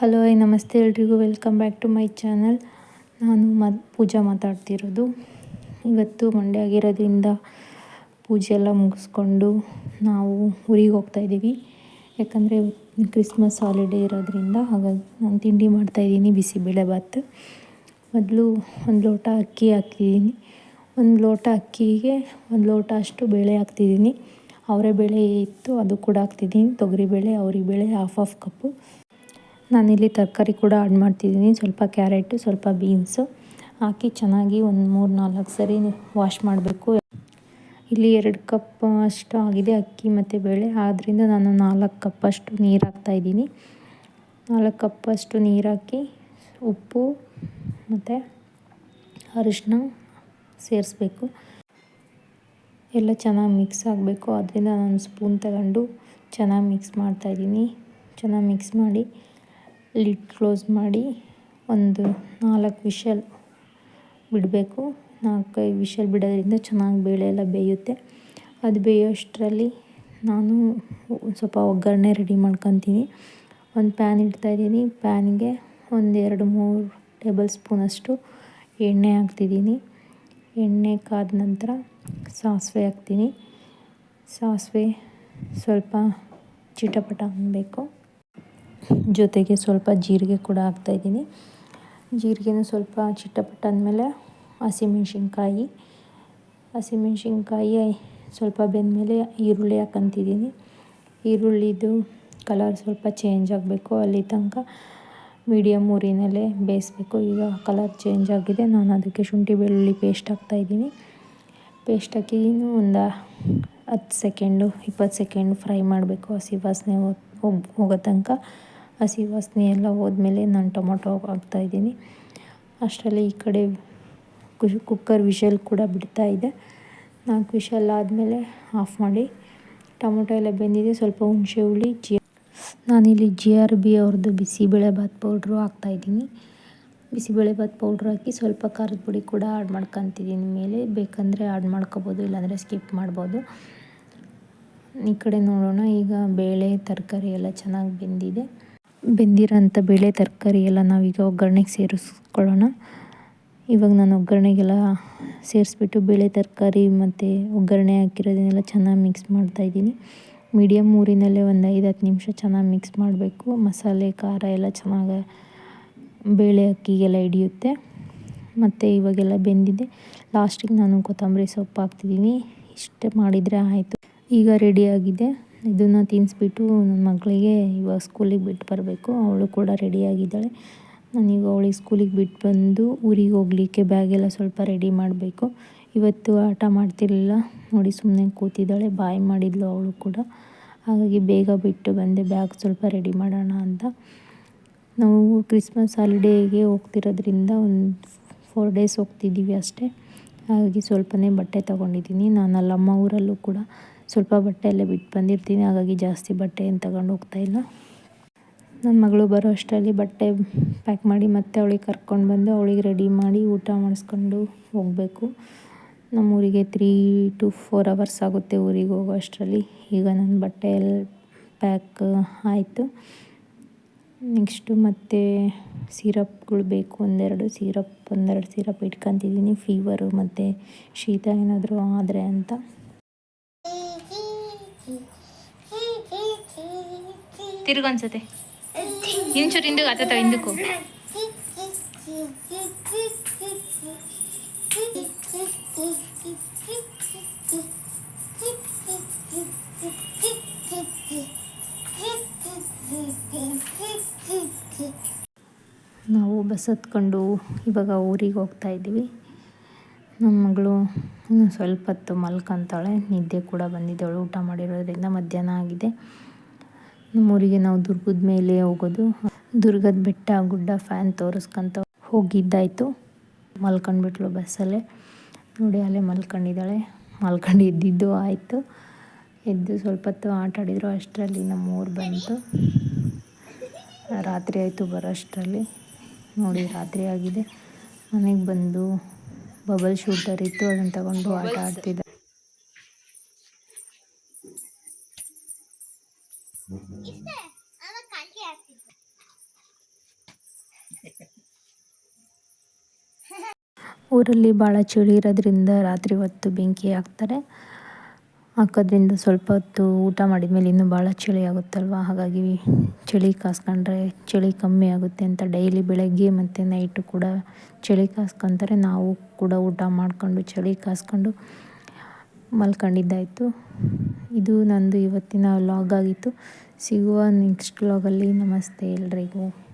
Hello ನಮಸ್ತೆ ಎಲ್ರಿಗೂ. Welcome back to my channel ನಾನು ಮ ಪೂಜಾ ಮಾತಾಡ್ತಿರೋದು. ಇವತ್ತು ಮಂಡ್ಯ ಆಗಿರೋದ್ರಿಂದ ಪೂಜೆ ಎಲ್ಲ ಮುಗಿಸ್ಕೊಂಡು ನಾವು ಊರಿಗೆ ಹೋಗ್ತಾ ಇದ್ದೀವಿ. ಯಾಕಂದರೆ ಕ್ರಿಸ್ಮಸ್ ಹಾಲಿಡೇ ಇರೋದ್ರಿಂದ ಹಾಗಾಗಿ ನಾನು ತಿಂಡಿ ಮಾಡ್ತಾಯಿದ್ದೀನಿ ಬಿಸಿಬೇಳೆಭಾತ್ ಮೊದಲು ಒಂದು ಲೋಟ ಅಕ್ಕಿ ಹಾಕ್ತಿದ್ದೀನಿ. ಒಂದು ಲೋಟ ಅಕ್ಕಿಗೆ ಒಂದು ಲೋಟ ಅಷ್ಟು ಬೇಳೆ ಹಾಕ್ತಿದ್ದೀನಿ. ಅವರೇ ಬೇಳೆ ಇತ್ತು, ಅದು ಕೂಡ ಹಾಕ್ತಿದ್ದೀನಿ. ತೊಗರಿಬೇಳೆ ಬೇಳೆ ಹಾಫ್ ಆಫ್ ಕಪ್ಪು ನಾನಿಲ್ಲಿ ತರಕಾರಿ ಕೂಡ ಆ್ಯಡ್ ಮಾಡ್ತಿದ್ದೀನಿ. ಸ್ವಲ್ಪ ಕ್ಯಾರೆಟು, ಸ್ವಲ್ಪ ಬೀನ್ಸು ಹಾಕಿ ಚೆನ್ನಾಗಿ ಒಂದು ಮೂರು ನಾಲ್ಕು ಸರಿ ವಾಶ್ ಮಾಡಬೇಕು. ಇಲ್ಲಿ ಎರಡು ಕಪ್ ಅಷ್ಟು ಆಗಿದೆ ಅಕ್ಕಿ ಮತ್ತು ಬೇಳೆ. ಆದ್ದರಿಂದ ನಾನು ನಾಲ್ಕು ಕಪ್ಪಷ್ಟು ನೀರು ಹಾಕ್ತಾಯಿದ್ದೀನಿ ನಾಲ್ಕು ಕಪ್ಪಷ್ಟು ನೀರು ಹಾಕಿ ಉಪ್ಪು ಮತ್ತು ಅರಿಶಿನ ಸೇರಿಸ್ಬೇಕು. ಎಲ್ಲ ಚೆನ್ನಾಗಿ ಮಿಕ್ಸ್ ಆಗಬೇಕು. ಅದರಿಂದ ನಾನು ಸ್ಪೂನ್ ತಗೊಂಡು ಚೆನ್ನಾಗಿ ಮಿಕ್ಸ್ ಮಾಡ್ತಾಯಿದ್ದೀನಿ ಚೆನ್ನಾಗಿ ಮಿಕ್ಸ್ ಮಾಡಿ. ಲಿಡ್ ಕ್ಲೋಸ್ ಮಾಡಿ ಒಂದು ನಾಲ್ಕು ವಿಷಲ್ ಬಿಡಬೇಕು. ನಾಲ್ಕೈದು ವಿಷಲ್ ಬಿಡೋದ್ರಿಂದ ಚೆನ್ನಾಗಿ ಬೇಳೆ ಎಲ್ಲ ಬೇಯುತ್ತೆ. ಅದು ಬೇಯೋಷ್ಟರಲ್ಲಿ ನಾನು ಸ್ವಲ್ಪ ಒಗ್ಗರಣೆ ರೆಡಿ ಮಾಡ್ಕೊತೀನಿ. ಒಂದು ಪ್ಯಾನ್ ಇಡ್ತಾಯಿದ್ದೀನಿ ಪ್ಯಾನ್ಗೆ ಒಂದೆರಡು ಮೂರು ಟೇಬಲ್ ಸ್ಪೂನಷ್ಟು ಎಣ್ಣೆ ಹಾಕ್ತಿದ್ದೀನಿ. ಎಣ್ಣೆ ಕಾದ ನಂತರ ಸಾಸಿವೆ ಹಾಕ್ತೀನಿ. ಸಾಸಿವೆ ಸ್ವಲ್ಪ ಚಿಟಪಟ ಅನ್ನಬೇಕು ಜೊತೆಗೆ ಸ್ವಲ್ಪ ಜೀರಿಗೆ ಕೂಡ ಹಾಕ್ತಾಯಿದ್ದೀನಿ ಜೀರಿಗೆನ ಸ್ವಲ್ಪ ಚಿಟ್ಟಪಟ್ಟ ಅಂದಮೇಲೆ ಹಸಿಮೆಣ್ಸಿನ್ಕಾಯಿ. ಹಸಿಮೆಣ್ಸಿನ್ಕಾಯಿ ಸ್ವಲ್ಪ ಬೆಂದಮೇಲೆ ಈರುಳ್ಳಿ ಹಾಕಂತಿದ್ದೀನಿ. ಈರುಳ್ಳಿದು ಕಲರ್ ಸ್ವಲ್ಪ ಚೇಂಜ್ ಆಗಬೇಕು ಅಲ್ಲಿ ತನಕ. ಮೀಡಿಯಮ್ ಊರಿನಲ್ಲೇ ಬೇಯಿಸ್ಬೇಕು. ಈಗ ಕಲರ್ ಚೇಂಜ್ ಆಗಿದೆ. ನಾನು ಅದಕ್ಕೆ ಶುಂಠಿ ಬೆಳ್ಳುಳ್ಳಿ ಪೇಸ್ಟ್ ಹಾಕ್ತಾಯಿದ್ದೀನಿ ಪೇಸ್ಟ್ ಹಾಕಿ ಒಂದು ಹತ್ತು ಸೆಕೆಂಡು ಇಪ್ಪತ್ತು ಸೆಕೆಂಡ್ ಫ್ರೈ ಮಾಡಬೇಕು. ಹಸಿ ವಾಸನೆ ಹೋಗಿ, ಹೋಗೋ ತನಕ. ಹಸಿ ವಾಸನೆ ಎಲ್ಲ ಹೋದ್ಮೇಲೆ ನಾನು ಟೊಮೊಟೊ ಹಾಕ್ತಾಯಿದ್ದೀನಿ ಅಷ್ಟರಲ್ಲಿ ಈ ಕಡೆ ಕುಕ್ಕರ್ ವಿಷಲ್ ಕೂಡ ಬಿಡ್ತಾ ಇದೆ. ನಾಲ್ಕು ವಿಷಲ್ ಆದಮೇಲೆ ಆಫ್ ಮಾಡಿ. ಟೊಮೊಟೊ ಎಲ್ಲ ಬೆಂದಿದೆ. ಸ್ವಲ್ಪ ಹುಣಸೆ ಹುಳಿ, ಜಿ, ನಾನಿಲ್ಲಿ ಜಿ ಆರ್ ಬಿ ಅವ್ರದ್ದು ಬಿಸಿಬೇಳೆಭಾತ್ ಪೌಡ್ರು ಹಾಕ್ತಾಯಿದ್ದೀನಿ ಬಿಸಿಬೇಳೆಭಾತ್ ಪೌಡ್ರ್ ಹಾಕಿ ಸ್ವಲ್ಪ ಖಾರದ ಪುಡಿ ಕೂಡ ಆ್ಯಡ್ ಮಾಡ್ಕೊತಿದ್ದೀನಿ. ಮೇಲೆ ಬೇಕಂದರೆ ಆ್ಯಡ್ ಮಾಡ್ಕೋಬೋದು, ಇಲ್ಲಾಂದರೆ ಸ್ಕಿಪ್ ಮಾಡ್ಬೋದು. ಈ ಕಡೆ ನೋಡೋಣ. ಈಗ ಬೇಳೆ, ತರಕಾರಿ ಎಲ್ಲ ಚೆನ್ನಾಗಿ ಬೆಂದಿದೆ. ಬೆಂದಿರೋಂಥ ಬೇಳೆ, ತರಕಾರಿ ಎಲ್ಲ ನಾವೀಗ ಒಗ್ಗರಣೆಗೆ ಸೇರಿಸ್ಕೊಳ್ಳೋಣ. ಇವಾಗ ನಾನು ಒಗ್ಗರಣೆಗೆಲ್ಲ ಸೇರಿಸ್ಬಿಟ್ಟು ಬೇಳೆ, ತರಕಾರಿ ಮತ್ತು ಒಗ್ಗರಣೆ ಹಾಕಿರೋದನ್ನೆಲ್ಲ ಚೆನ್ನಾಗಿ ಮಿಕ್ಸ್ ಮಾಡ್ತಾಯಿದ್ದೀನಿ ಮೀಡಿಯಮ್ ಊರಿನಲ್ಲೇ ಒಂದು ಐದು ಹತ್ತು ನಿಮಿಷ ಚೆನ್ನಾಗಿ ಮಿಕ್ಸ್ ಮಾಡಬೇಕು. ಮಸಾಲೆ, ಖಾರ ಎಲ್ಲ ಚೆನ್ನಾಗಿ ಬೇಳೆ ಅಕ್ಕಿಗೆಲ್ಲ ಹಿಡಿಯುತ್ತೆ. ಮತ್ತು ಇವಾಗೆಲ್ಲ ಬೆಂದಿದೆ. ಲಾಸ್ಟಿಗೆ ನಾನು ಕೊತ್ತಂಬರಿ ಸೊಪ್ಪು ಹಾಕ್ತಿದ್ದೀನಿ. ಇಷ್ಟು ಮಾಡಿದರೆ ಆಯಿತು. ಈಗ ರೆಡಿಯಾಗಿದೆ ಇದನ್ನು ತಿನ್ನಿಸ್ಬಿಟ್ಟು ನನ್ನ ಮಗಳಿಗೆ ಇವಾಗ ಸ್ಕೂಲಿಗೆ ಬಿಟ್ಟು ಬರಬೇಕು. ಅವಳು ಕೂಡ ರೆಡಿಯಾಗಿದ್ದಾಳೆ ನಾನೀಗ ಅವಳಿಗೆ ಸ್ಕೂಲಿಗೆ ಬಿಟ್ಟು ಬಂದು ಊರಿಗೆ ಹೋಗ್ಲಿಕ್ಕೆ ಬ್ಯಾಗೆಲ್ಲ ಸ್ವಲ್ಪ ರೆಡಿ ಮಾಡಬೇಕು. ಇವತ್ತು ಆಟ ಮಾಡ್ತಿರಲಿಲ್ಲ. ನೋಡಿ ಸುಮ್ಮನೆ ಕೂತಿದ್ದಾಳೆ. ಬಾಯ್ ಮಾಡಿದ್ಲು ಅವಳು ಕೂಡ. ಹಾಗಾಗಿ ಬೇಗ ಬಿಟ್ಟು ಬಂದೆ. ಬ್ಯಾಗ್ ಸ್ವಲ್ಪ ರೆಡಿ ಮಾಡೋಣ ಅಂತ. ನಾವು ಕ್ರಿಸ್ಮಸ್ ಹಾಲಿಡೇಗೆ ಹೋಗ್ತಿರೋದ್ರಿಂದ ಒಂದು ಫೋರ್ ಡೇಸ್ ಹೋಗ್ತಿದ್ದೀವಿ ಅಷ್ಟೇ. ಹಾಗಾಗಿ ಸ್ವಲ್ಪನೇ ಬಟ್ಟೆ ತೊಗೊಂಡಿದ್ದೀನಿ. ನಾನು ಅಲ್ಲಮ್ಮ ಊರಲ್ಲೂ ಕೂಡ. ಸ್ವಲ್ಪ ಬಟ್ಟೆ ಎಲ್ಲ ಬಿಟ್ಟು ಬಂದಿರ್ತೀನಿ. ಹಾಗಾಗಿ ಜಾಸ್ತಿ ಬಟ್ಟೆ ಏನು ತಗೊಂಡು ಹೋಗ್ತಾಯಿಲ್ಲ ನನ್ನ ಮಗಳು ಬರೋ ಅಷ್ಟರಲ್ಲಿ ಬಟ್ಟೆ ಪ್ಯಾಕ್ ಮಾಡಿ ಮತ್ತೆ ಅವಳಿಗೆ ಕರ್ಕೊಂಡು ಬಂದು ಅವಳಿಗೆ ರೆಡಿ ಮಾಡಿ ಊಟ ಮಾಡಿಸ್ಕೊಂಡು ಹೋಗಬೇಕು. ನಮ್ಮೂರಿಗೆ ತ್ರೀ ಟು ಫೋರ್ ಅವರ್ಸ್ ಆಗುತ್ತೆ ಊರಿಗೆ ಹೋಗೋ ಅಷ್ಟರಲ್ಲಿ. ಈಗ ನನ್ನ ಬಟ್ಟೆ ಎಲ್ಲ ಪ್ಯಾಕ್ ಆಯಿತು. ನೆಕ್ಸ್ಟು ಮತ್ತು ಸಿರಪ್ಗಳು ಬೇಕು ಒಂದೆರಡು. ಸಿರಪ್ ಒಂದೆರಡು ಸಿರಪ್ ಇಟ್ಕೊತಿದ್ದೀನಿ. ಫೀವರು ಮತ್ತು ಶೀತ ಏನಾದರೂ ಆದರೆ ಅಂತ. ತಿರುಗು ಅನ್ಸತ್ತೆ ಇಂಚೂರು ಹಿಂದಕ್ಕೆ ಆತತ ಹಿಂದಕ್ಕೂ ನಾವು ಬಸ್ ಹತ್ಕೊಂಡು ಇವಾಗ ಊರಿಗೆ ಹೋಗ್ತಾ ಇದ್ದೀವಿ. ನಮ್ಮ ಮಗಳು ಇನ್ನು ಸ್ವಲ್ಪ ಹೊತ್ತು ಮಲ್ಕೊಂತಾಳೆ. ನಿದ್ದೆ ಕೂಡ ಬಂದಿದ್ದವಳು ಊಟ ಮಾಡಿರೋದ್ರಿಂದ ಮಧ್ಯಾಹ್ನ ಆಗಿದೆ. ನಮ್ಮೂರಿಗೆ ನಾವು ದುರ್ಗದ ಮೇಲೆ ಹೋಗೋದು. ದುರ್ಗದ ಬೆಟ್ಟ ಗುಡ್ಡ ಫ್ಯಾನ್ ತೋರಿಸ್ಕೊಂತ ಹೋಗಿದ್ದಾಯಿತು. ಮಲ್ಕೊಂಡ್ಬಿಟ್ಲು ಬಸ್ಸಲ್ಲೇ. ನೋಡಿ ಅಲ್ಲೇ ಮಲ್ಕೊಂಡಿದ್ದಾಳೆ. ಮಲ್ಕೊಂಡು ಎದ್ದಿದ್ದು ಆಯಿತು. ಎದ್ದು ಸ್ವಲ್ಪ ಹೊತ್ತು ಆಟ ಆಡಿದ್ರು ಅಷ್ಟರಲ್ಲಿ ನಮ್ಮೂರು ಬಂತು. ರಾತ್ರಿ ಆಯಿತು ಬರೋ ಅಷ್ಟರಲ್ಲಿ ನೋಡಿ ರಾತ್ರಿ ಆಗಿದೆ. ಮನೆಗೆ ಬಂದು ಬಬಲ್ ಶೂಟರ್ ಇತ್ತು. ಅದನ್ನು ತಗೊಂಡು ಆಟ ಆಡ್ತಿದ್ದೆ. ಊರಲ್ಲಿ ಭಾಳ ಚಳಿ ಇರೋದ್ರಿಂದ ರಾತ್ರಿ ಹೊತ್ತು ಬೆಂಕಿ ಹಾಕ್ತಾರೆ. ಹಾಕೋದ್ರಿಂದ ಸ್ವಲ್ಪ ಹೊತ್ತು ಊಟ ಮಾಡಿದ ಮೇಲೆ ಇನ್ನೂ ಭಾಳ ಚಳಿ ಆಗುತ್ತಲ್ವ? ಹಾಗಾಗಿ ಚಳಿ ಕಾಸ್ಕೊಂಡ್ರೆ ಚಳಿ ಕಮ್ಮಿ ಆಗುತ್ತೆ ಅಂತ ಡೈಲಿ ಬೆಳಗ್ಗೆ ಮತ್ತು ನೈಟು ಕೂಡ ಚಳಿ ಕಾಸ್ಕೊತಾರೆ. ನಾವು ಕೂಡ ಊಟ ಮಾಡಿಕೊಂಡು ಚಳಿ ಕಾಸ್ಕೊಂಡು ಮಲ್ಕೊಂಡಿದ್ದಾಯಿತು. ಇದು ನಂದು ಇವತ್ತಿನ ವ್ಲಾಗ್ ಆಗಿತ್ತು. ಸಿಗುವ ನೆಕ್ಸ್ಟ್ ವ್ಲಾಗಲ್ಲಿ ನಮಸ್ತೆ ಎಲ್ರಿಗೂ.